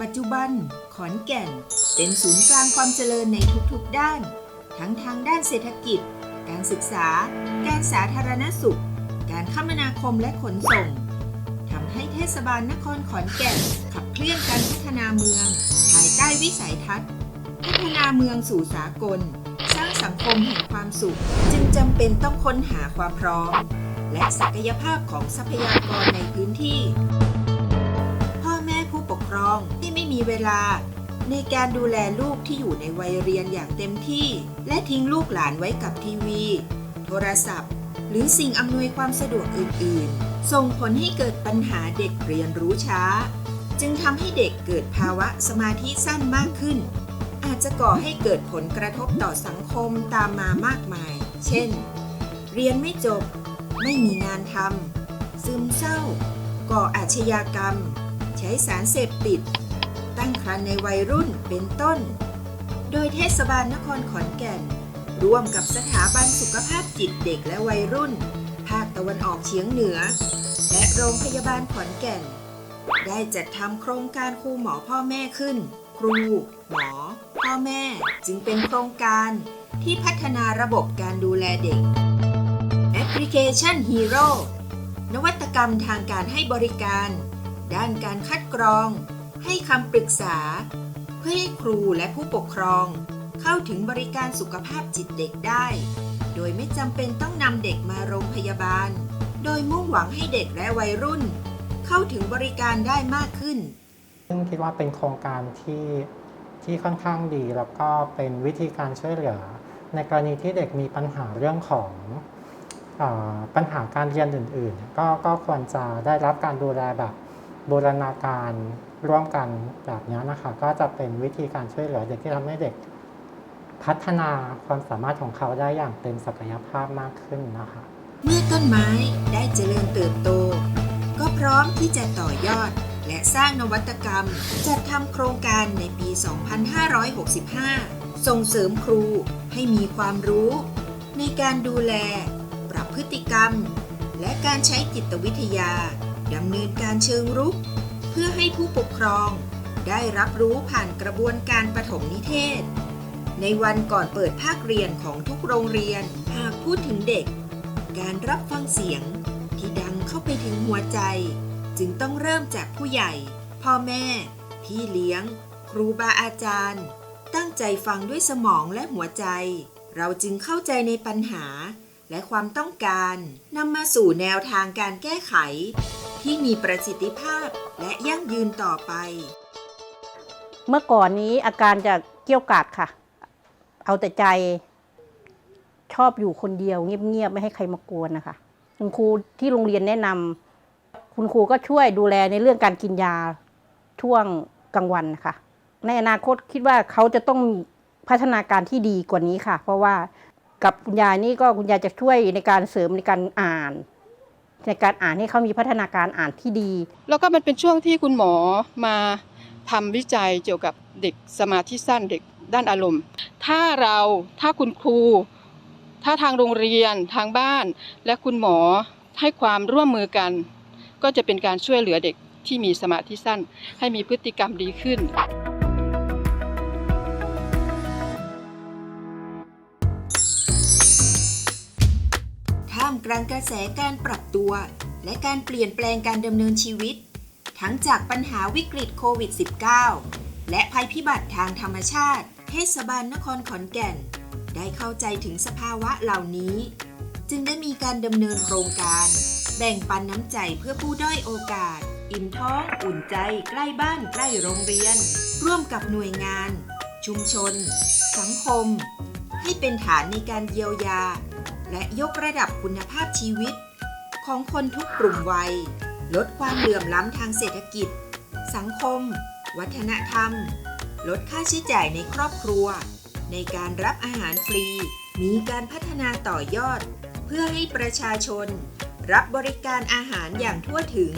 ปัจจุบัน ขอนแก่น เป็นศูนย์กลางความเจริญในทุกๆด้าน ทั้งทางด้านเศรษฐกิจ การศึกษา การสาธารณสุข การคมนาคมและขนส่งทำให้เทศบาลนครขอนแก่น ขับเคลื่อนการพัฒนาเมือง ภายใต้วิสัยทัศน์ พัฒนาเมืองสู่สากล สร้างสังคมแห่งความสุข จึงจำเป็นต้องค้นหาความพร้อม และศักยภาพของทรัพยากรในพื้นที่ รองที่ไม่มีเวลา ในการดูแลลูกที่อยู่ในวัยเรียนอย่างเต็มที่ และทิ้งลูกหลานไว้กับทีวี โทรศัพท์ หรือสิ่งอำนวยความสะดวกอื่น ๆ ส่งผลให้เกิดปัญหาเด็กเรียนรู้ช้า จึงทำให้เด็กเกิดภาวะสมาธิสั้นมากขึ้น อาจจะก่อให้เกิดผลกระทบต่อสังคมตามมามากมาย เช่น เรียนไม่จบ ไม่มีงานทำซึมเศร้า ก่ออาชญากรรม ใช้สารเสพติด ตั้งครรภ์ในวัยรุ่นเป็นต้น โดยเทศบาลนครขอนแก่น ร่วมกับสถาบันสุขภาพจิตเด็กและวัยรุ่น ภาคตะวันออกเฉียงเหนือ และโรงพยาบาลขอนแก่น ได้จัดทำโครงการครูหมอพ่อแม่ขึ้น ครู หมอ พ่อแม่จึงเป็นโครงการที่พัฒนาระบบการดูแลเด็กแอปพลิเคชัน Hero นวัตกรรมทางการให้บริการ ด้านการคัดกรอง ให้คำปรึกษา เพื่อให้ครูและผู้ปกครอง เข้าถึงบริการสุขภาพจิตเด็กได้ โดยไม่จำเป็นต้องนำเด็กมาโรงพยาบาล โดยมุ่งหวังให้เด็กและวัยรุ่น เข้าถึงบริการได้มากขึ้น ซึ่งคิดว่าเป็นโครงการที่ที่ค่อนข้างดีแล้วก็เป็นวิธีการช่วยเหลือ ในกรณีที่เด็กมีปัญหาเรื่องของอปัญหาการเรียนอื่น ๆ ก็ก็ควรจะได้รับการดูแลแบบ บูรณาการร่วมกันแบบนี้นะคะก็จะเป็นวิธีการช่วยเหลือเด็กที่ทำให้เด็กพัฒนาความสามารถของเขาได้อย่างเต็มศักยภาพมากขึ้นนะคะ เมื่อต้นไม้ได้เจริญเติบโต ก็พร้อมที่จะต่อยอด และสร้างนวัตกรรม จัดทำโครงการในปี 2565 ส่งเสริมครูให้มีความรู้ ในการดูแล ปรับพฤติกรรม และการใช้จิตวิทยา ดำเนินการเชิงรุก เพื่อให้ผู้ปกครอง ได้รับรู้ผ่านกระบวนการปฐมนิเทศ ในวันก่อนเปิดภาคเรียนของทุกโรงเรียนหากพูดถึงเด็ก การรับฟังเสียงที่ดังเข้าไปถึงหัวใจ จึงต้องเริ่มจากผู้ใหญ่ พ่อแม่ พี่เลี้ยง ครูบาอาจารย์ ตั้งใจฟังด้วยสมองและหัวใจ เราจึงเข้าใจในปัญหาและความต้องการนำมาสู่แนวทางการแก้ไข ที่มีประสิทธิภาพและยั่งยืนต่อไป เมื่อก่อนนี้อาการจะเกี้ยวกาดค่ะ เอาแต่ใจชอบอยู่คนเดียวเงียบๆไม่ให้ใครมากวนนะคะคุณครูที่โรงเรียนแนะนำคุณครูก็ช่วยดูแลในเรื่องการกินยาช่วงกลางวันนะคะในอนาคตคิดว่าเขาจะต้องพัฒนาการที่ดีกว่านี้ค่ะ เพราะว่ากับคุณยายนี่ก็คุณยายจะช่วยในการเสริมในการอ่าน ในการอ่านให้เขามีพัฒนาการอ่านที่ดี แล้วก็มันเป็นช่วงที่คุณหมอมาทำวิจัยเกี่ยวกับเด็กสมาธิสั้นเด็กด้านอารมณ์ ถ้าเราถ้าคุณครู ถ้าทางโรงเรียนทางบ้าน และคุณหมอให้ความร่วมมือกัน ก็จะเป็นการช่วยเหลือเด็กที่มีสมาธิสั้น ให้มีพฤติกรรมดีขึ้น กลางกระแสการปรับตัว และการเปลี่ยนแปลงการดำเนินชีวิต ทั้งจากปัญหาวิกฤตโควิด -19 และภัยพิบัติทางธรรมชาติ เทศบาลนครขอนแก่น ได้เข้าใจถึงสภาวะเหล่านี้ จึงได้มีการดำเนินโครงการ แบ่งปันน้ำใจเพื่อผู้ด้อยโอกาส อิ่มท้องอุ่นใจ ใกล้บ้านใกล้โรงเรียน ร่วมกับหน่วยงาน ชุมชน สังคม ให้เป็นฐานในการเยียวยา และยกระดับคุณภาพชีวิต ของคนทุกกลุ่มวัย ลดความเหลื่อมล้ำทางเศรษฐกิจ สังคม วัฒนธรรม ลดค่าใช้จ่ายในครอบครัว ในการรับอาหารฟรี มีการพัฒนาต่อยอด เพื่อให้ประชาชน รับบริการอาหารอย่างทั่วถึง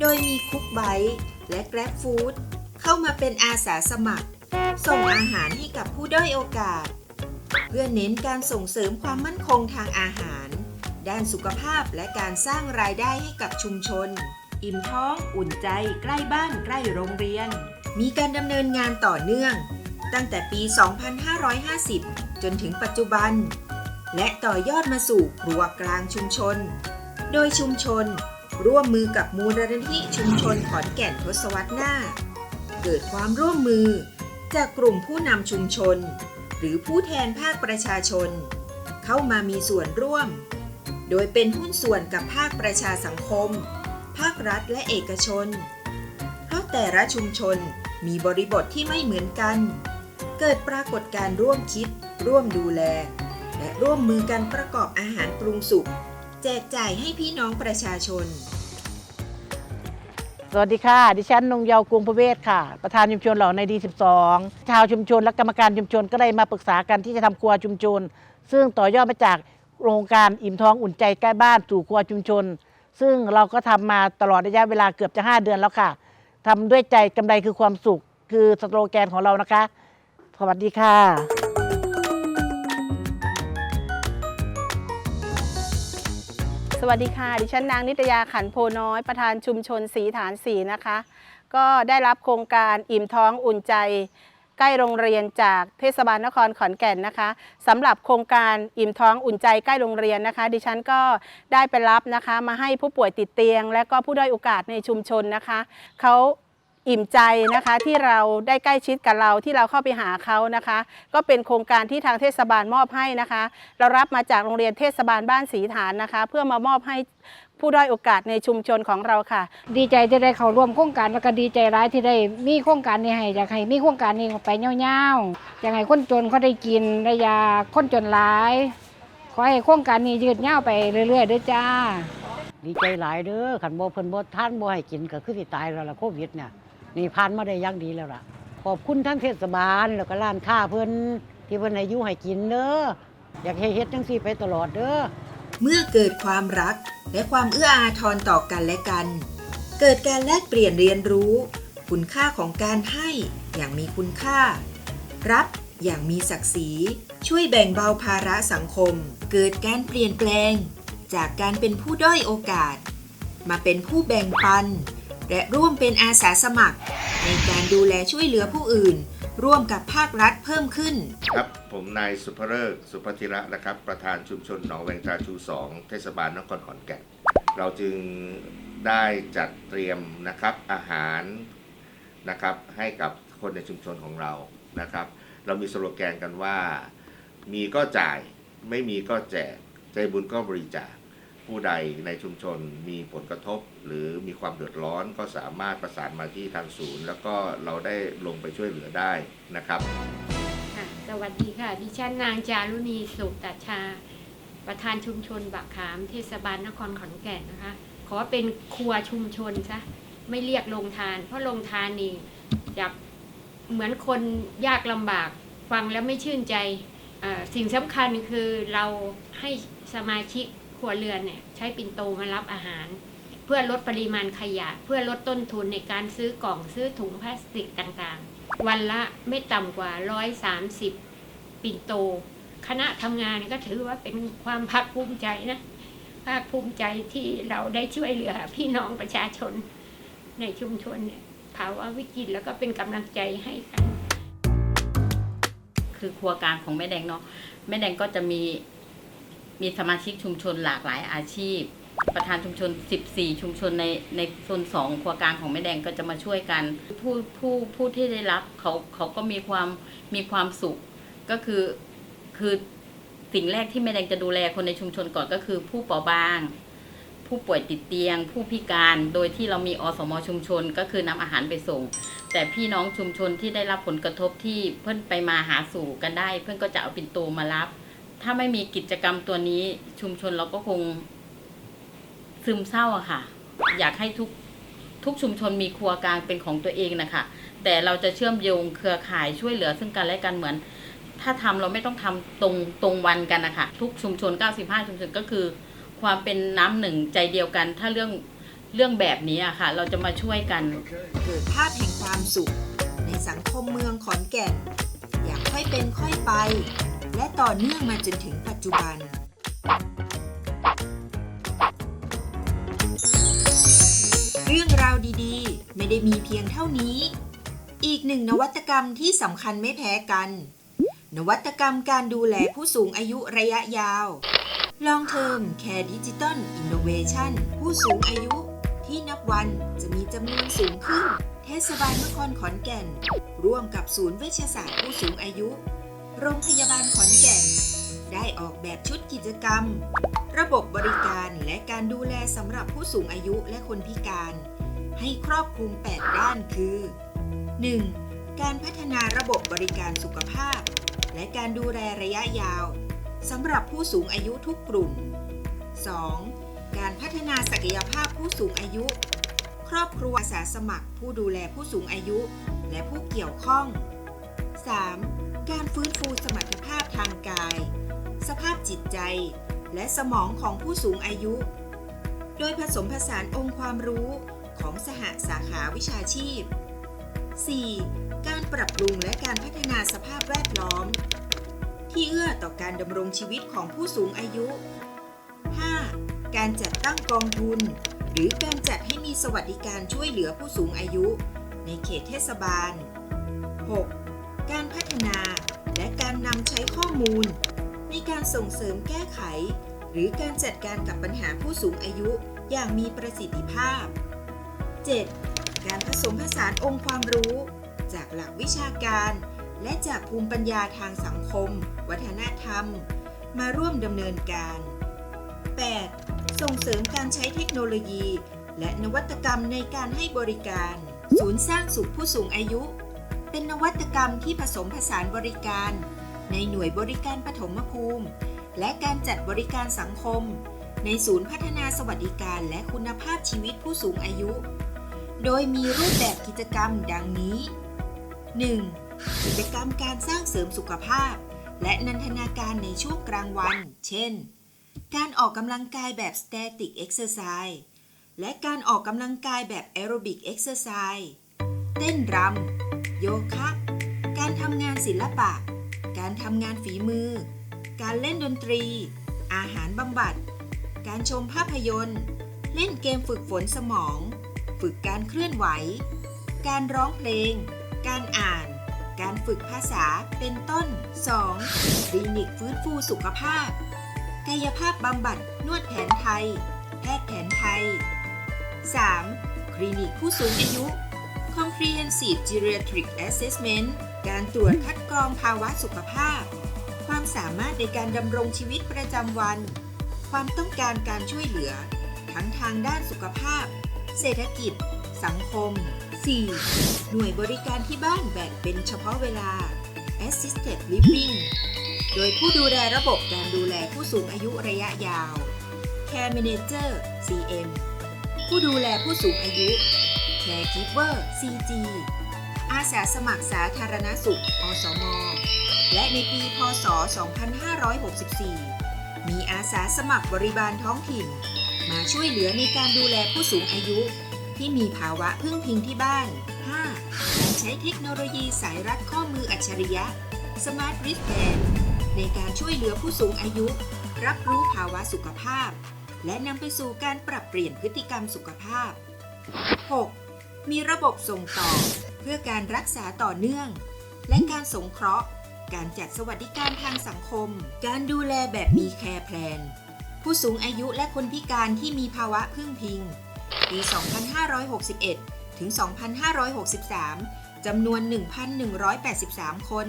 โดยมีคุกไบต์และแกร็บฟู้ดเข้ามาเป็นอาสาสมัคร ส่งอาหารให้กับผู้ด้อยโอกาส เพื่อเน้นการส่งเสริมความมั่นคงทางอาหาร ด้านสุขภาพและการสร้างรายได้ให้กับชุมชน อิ่มท้องอุ่นใจใกล้บ้านใกล้โรงเรียน มีการดำเนินงานต่อเนื่อง ตั้งแต่ปี 2550 จนถึงปัจจุบัน และต่อยอดมาสู่ครัวกลางชุมชน โดยชุมชน ร่วมมือกับมูลนิธิชุมชนขอนแก่นทศวรรษหน้า เกิดความร่วมมือจากกลุ่มผู้นำชุมชน รือผู้แทนภาคประชาชน เข้ามามีส่วนร่วม โดยเป็นหุ้นส่วนกับภาคประชาสังคม ภาครัฐและเอกชน เพราะแต่ละชุมชนมีบริบทที่ไม่เหมือนกัน เกิดปรากฏการ์ร่วมคิด ร่วมดูแล และร่วมมือกันประกอบอาหารปรุงสุกแจกจ่ายให้พี่น้องประชาชน สวัสดีค่ะ ดิฉันนงเยาวกรุงประเวศค่ะ ประธานชุมชนเหล่าในดี 12 ชาวชุมชนและกรรมการชุมชนก็ได้มาปรึกษากันที่จะทำครัวชุมชน ซึ่งต่อยอดมาจากโครงการอิ่มท้องอุ่นใจใกล้บ้านสู่ครัวชุมชน ซึ่งเราก็ทำมาตลอดระยะเวลาเกือบจะ 5 เดือนแล้วค่ะทำด้วยใจกำไรคือความสุข คือสโลแกนของเรานะคะ สวัสดีค่ะ วัสดีค่ะ ดิฉันนางนิตยาขันโพน้อย ประธานชุมชนสีฐานสีนะคะ ก็ได้รับโครงการอิ่มท้องอุ่นใจ ใกล้โรงเรียนจากเทศบาลนครขอนแก่นนะคะสำหรับโครงการอิ่มท้องอุ่นใจใกล้โรงเรียนนะคะ ดิฉันก็ได้ไปรับนะคะ มาให้ผู้ป่วยติดเตียง และก็ผู้ด้อยโอกาสในชุมชนนะคะเขา อิ่มใจนะคะที่เราได้ใกล้ชิดกับเราที่เราเข้าไปหาเขานะคะ ก็เป็นโครงการที่ทางเทศบาลมอบให้นะคะ เรารับมาจากโรงเรียนเทศบาลบ้านสีฐานนะคะ เพื่อมามอบให้ผู้ด้อยโอกาสในชุมชนของเราค่ะ ดีใจที่ได้เข้าร่วมโครงการแล้วก็ดีใจร้ายที่ได้มีโครงการนี้ให้อยากให้มีโครงการนี้ไปยาวๆอยากให้คนจนเขาได้กินได้ยาคนจนหลาย ขอให้โครงการนี้ยืดยาวไปเรื่อยๆด้วยจ้า ดีใจหลายเด้อขันบ่เพิ่นบ่ท่านบ่ให้กินก็คือสิตายแล้วล่ะโควิดเนี่ย นี่ผ่านมาได้อยังดีแล้วล่ะ ขอบคุณทั้งเทศบาลแล้วก็ร้านค้าเพิ่นที่เพิ่นให้อยู่ให้กินเด้ออยากให้เฮ็ดจังซี่ไปตลอดเด้อเมื่อเกิดความรักและความเอื้ออาทรต่อกันและกัน เกิดการแลกเปลี่ยนเรียนรู้ คุณค่าของการให้อย่างมีคุณค่า รับอย่างมีศักดิ์ศรี ช่วยแบ่งเบาภาระสังคม เกิดการเปลี่ยนแปลง จากการเป็นผู้ด้อยโอกาส มาเป็นผู้แบ่งปัน และร่วมเป็นอาสาสมัคร ในการดูแลช่วยเหลือผู้อื่น ร่วมกับภาครัฐเพิ่มขึ้น ครับ ผมนายสุภเริกสุภธิระนะครับ ประธานชุมชนหนองแวงตาชู2เทศบาลนครขอนแก่นเราจึงได้จัดเตรียมนะครับอาหารนะครับให้กับคนในชุมชนของเรานะครับ เรามีสโลแกนกันว่า มีก็จ่ายไม่มีก็แจกใจบุญก็บริจาค ผู้ใดในชุมชนมีผลกระทบ หรือมีความเดือดร้อนก็สามารถประสานมาที่ทางศูนย์ แล้วก็เราได้ลงไปช่วยเหลือได้นะครับ ค่ะสวัสดีค่ะ ดิฉันนางจารุณีสุตชา ประธานชุมชนบักขาม เทศบาลนครขอนแก่นนะคะ ขอเป็นครัวชุมชนซะไม่เรียกลงทาน เพราะลงทานนี่จะเหมือนคนยากลำบากฟังแล้วไม่ชื่นใจสิ่งสำคัญคือเราให้สมาชิก ครัวเรือนเนี่ยใช้ปิ่นโตมารับอาหาร เพื่อลดปริมาณขยะ เพื่อลดต้นทุนในการซื้อกล่องซื้อถุงพลาสติกต่างๆ วันละไม่ต่ำกว่า 130 ปิ่นโต คณะทำงานก็ถือว่าเป็นความภาคภูมิใจนะภาคภูมิใจที่เราได้ช่วยเหลือพี่น้องประชาชนในชุมชนเนี่ยภาวะวิกฤตแล้วก็เป็นกำลังใจให้กันคือครัวกลางของแม่แดงเนาะแม่แดงก็จะมี มีสมาชิกชุมชนหลากหลายอาชีพ ประธานชุมชน 14 ชุมชนในในโซนสองครัวกลางของแม่แดงก็จะมาช่วยกัน ผู้ผู้ผู้ที่ได้รับเขาเขาก็มีความมีความสุขก็คือคือสิ่งแรกที่แม่แดงจะดูแลคนในชุมชนก่อนก็คือ ผู้เปราะบาง ผู้ป่วยติดเตียง ผู้พิการโดยที่เรามีอสมชุมชนก็คือนำอาหารไปส่ง แต่พี่น้องชุมชนที่ได้รับผลกระทบที่เพื่อนไปมาหาสู่กันได้ เพื่อนก็จะเอาปิ่นโตมารับ ถ้าไม่มีกิจกรรมตัวนี้ชุมชนเราก็คง ซึมเศร้าอะค่ะ อยากให้ทุกทุกชุมชนมีครัวกลางเป็นของตัวเองนะคะ แต่เราจะเชื่อมโยงเครือข่ายช่วยเหลือซึ่งกันและกันเหมือน ถ้าทำเราไม่ต้องทำตรงตรงวันกันนะคะทุกชุมชน 95 ชุมชนก็คือ ความเป็นน้ำหนึ่งใจเดียวกัน ถ้าเรื่องเรื่องแบบนี้อะค่ะ เราจะมาช่วยกัน เกิดภาพแห่งความสุข ในสังคมเมืองขอนแก่น อยางค่อยเป็นค่อยไป และต่อเนื่องมาจนถึงปัจจุบัน เรื่องราวดีๆ ไม่ได้มีเพียงเท่านี้ อีกหนึ่งนวัตกรรมที่สำคัญไม่แพ้กัน นวัตกรรมการดูแลผู้สูงอายุระยะยาว Long Term Care Digital Innovation ผู้สูงอายุที่นับวันจะมีจำนวนสูงขึ้น เทศบาลนครขอนแก่น ร่วมกับศูนย์เวชศาสตร์ผู้สูงอายุ โรงพยาบาลขอนแก่น ได้ออกแบบชุดกิจกรรม ระบบบริการและการดูแลสำหรับผู้สูงอายุและคนพิการ ให้ครอบคลุม 8 ด้านคือ 1. การพัฒนาระบบบริการสุขภาพ และการดูแลระยะยาวสำหรับผู้สูงอายุทุกกลุ่ม 2. การพัฒนาศักยภาพผู้สูงอายุ ครอบครัวอาสาสมัครผู้ดูแลผู้สูงอายุ และผู้เกี่ยวข้อง 3. ฟื้นฟูสมรรถภาพทางกาย สภาพจิตใจ และสมองของผู้สูงอายุ โดยผสมผสานองค์ความรู้ของสหสาขาวิชาชีพ 4. การปรับปรุงและการพัฒนาสภาพแวดล้อม ที่เอื้อต่อการดำรงชีวิตของผู้สูงอายุ 5. การจัดตั้งกองทุน หรือการจัดให้มีสวัสดิการช่วยเหลือผู้สูงอายุ ในเขตเทศบาล 6. การพัฒนา นำใช้ข้อมูล ในการส่งเสริมแก้ไข หรือการจัดการกับปัญหาผู้สูงอายุอย่างมีประสิทธิภาพ 7. การผสมผสานองค์ความรู้ จากหลักวิชาการ และจากภูมิปัญญาทางสังคม วัฒนธรรม มาร่วมดำเนินการ 8. ส่งเสริมการใช้เทคโนโลยี และนวัตกรรมในการให้บริการ ศูนย์สร้างสุขผู้สูงอายุ เป็นนวัตกรรมที่ผสมผสานบริการ ในหน่วยบริการปฐมภูมิ และการจัดบริการสังคม ในศูนย์พัฒนาสวัสดิการและคุณภาพชีวิตผู้สูงอายุ โดยมีรูปแบบกิจกรรมดังนี้ 1. กิจกรรมการสร้างเสริมสุขภาพ และนันทนาการในช่วงกลางวัน เช่น การออกกำลังกายแบบ Static Exercise และการออกกำลังกายแบบ Aerobic Exercise เต้นรำ โยคะ การทำงานศิลปะ การทำงานฝีมือ การเล่นดนตรี อาหารบำบัด การชมภาพยนตร์ เล่นเกมฝึกฝนสมอง ฝึกการเคลื่อนไหว การร้องเพลง การอ่าน การฝึกภาษาเป็นต้น 2. คลินิกฟื้นฟูสุขภาพ กายภาพบำบัดนวดแผนไทย แพทย์แผนไทย 3. คลินิกผู้สูงอายุ Comprehensive Geriatric Assessment การตรวจคัดกรองภาวะสุขภาพ ความสามารถในการดำรงชีวิตประจำวัน ความต้องการการช่วยเหลือ ทั้งทางด้านสุขภาพ เศรษฐกิจ สังคม 4. หน่วยบริการที่บ้านแบบเป็นเฉพาะเวลา Assisted Living โดยผู้ดูแลระบบการดูแลผู้สูงอายุระยะยาว Care Manager CM ผู้ดูแลผู้สูงอายุ Caregiver CG อาสาสมัครสาธารณสุข อสม และในปี พศ 2564 มีอาสาสมัครบริบาลท้องถิ่น มาช่วยเหลือในการดูแลผู้สูงอายุ ที่มีภาวะพึ่งพิงที่บ้าน 5. การใช้เทคโนโลยีสายรัดข้อมืออัจฉริยะ Smart Wristband ในการช่วยเหลือผู้สูงอายุ รับรู้ภาวะสุขภาพ และนำไปสู่การปรับเปลี่ยนพฤติกรรมสุขภาพ 6. มีระบบส่งต่อ พื่อการรักษาต่อเนื่อง และการสงเคราะห์ การจัดสวัสดิการทางสังคม การดูแลแบบมีแคร์แพลน ผู้สูงอายุและคนพิการที่มีภาวะพึ่งพิง ปี 2561 ถึง 2563 จำนวน 1,183 คน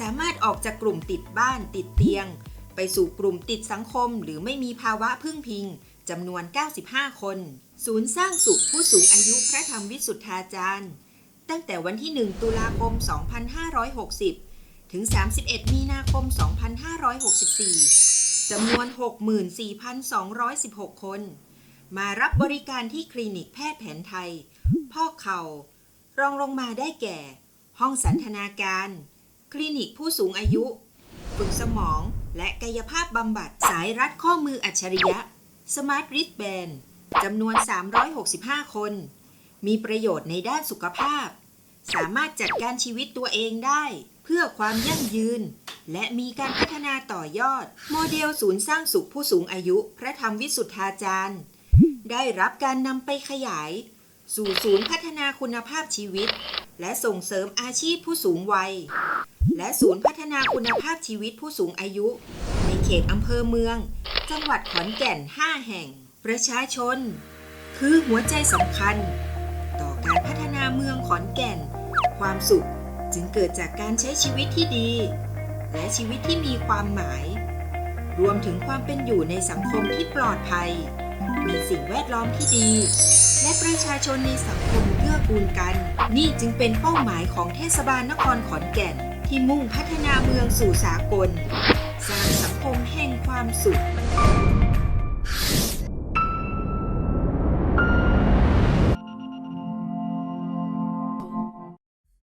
สามารถออกจากกลุ่มติดบ้านติดเตียง ไปสู่กลุ่มติดสังคม หรือไม่มีภาวะพึ่งพิงจำนวน 95 คน ศูนย์สร้างสุขผู้สูงอายุพระธรรมวิสุทธาจารย์ ตั้งแต่วันที่ 1 ตุลาคม 2560 ถึง 31 มีนาคม 2564 จำนวน 64,216 คน มารับบริการที่คลินิกแพทย์แผนไทย พ่อเข่ารองลงมาได้แก่ ห้องสันทนาการ คลินิกผู้สูงอายุฝึกสมองและกายภาพบำบัดสายรัดข้อมืออัจฉริยะ Smart Wristband จำนวน 365 คน มีประโยชน์ในด้านสุขภาพ สามารถจัดการชีวิตตัวเองได้ เพื่อความยั่งยืน และมีการพัฒนาต่อยอด โมเดลศูนย์สร้างสุขผู้สูงอายุ พระธรรมวิสุทธาจารย์ ได้รับการนำไปขยาย สู่ศูนย์พัฒนาคุณภาพชีวิต และส่งเสริมอาชีพผู้สูงวัย และศูนย์พัฒนาคุณภาพชีวิตผู้สูงอายุ ในเขตอำเภอเมือง จังหวัดขอนแก่น 5 แห่ง ประชาชน คือหัวใจสำคัญ การพัฒนาเมืองขอนแก่น ความสุขจึงเกิดจากการใช้ชีวิตที่ดี และชีวิตที่มีความหมาย รวมถึงความเป็นอยู่ในสังคมที่ปลอดภัย มีสิ่งแวดล้อมที่ดี และประชาชนในสังคมเกื้อกูลกัน นี่จึงเป็นเป้าหมายของเทศบาลนครขอนแก่น ที่มุ่งพัฒนาเมืองสู่สากล สร้างสังคมแห่งความสุข